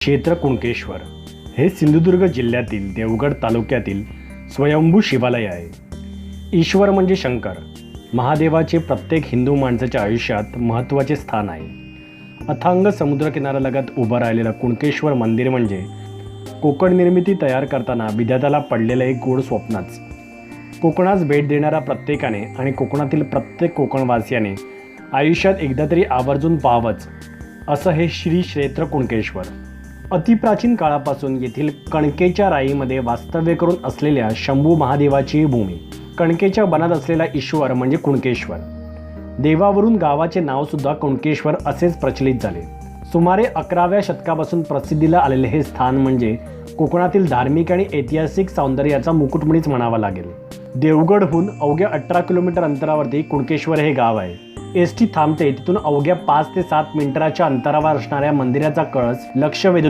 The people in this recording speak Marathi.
क्षेत्र कुणकेश्वर हे सिंधुदुर्ग जिल्ह्यातील देवगड तालुक्यातील स्वयंभू शिवालय आहे. ईश्वर म्हणजे शंकर. महादेवाचे प्रत्येक हिंदू माणसाच्या आयुष्यात महत्त्वाचे स्थान आहे. अथांग समुद्रकिनाऱ्यालगत उभं राहिलेलं कुणकेश्वर मंदिर म्हणजे कोकण निर्मिती तयार करताना विद्यार्थ्याला पडलेलं एक गोड स्वप्नच. कोकणास भेट देणाऱ्या प्रत्येकाने आणि कोकणातील प्रत्येक कोकणवासियाने आयुष्यात एकदा तरी आवर्जून पाहावंच. असं हे श्री क्षेत्र कुणकेश्वर अतिप्राचीन काळापासून येथील कणकेच्या राईमध्ये वास्तव्य करून असलेल्या शंभू महादेवाची भूमी कणकेच्या बनात असलेला ईश्वर म्हणजे कुणकेश्वर. देवावरून गावाचे नावसुद्धा कुणकेश्वर असेच प्रचलित झाले. सुमारे अकराव्या शतकापासून प्रसिद्धीला आलेले हे स्थान म्हणजे कोकणातील धार्मिक आणि ऐतिहासिक सौंदर्याचा मुकुटमणीच म्हणावा लागेल. देवगडहून अवघ्या अठरा किलोमीटर अंतरावरती कुणकेश्वर हे गाव आहे. एस टी थांबते तिथून अवघ्या पाच ते सात मिनिटाच्या अंतरावर असणाऱ्या मंदिराचा कळस लक्ष वेधून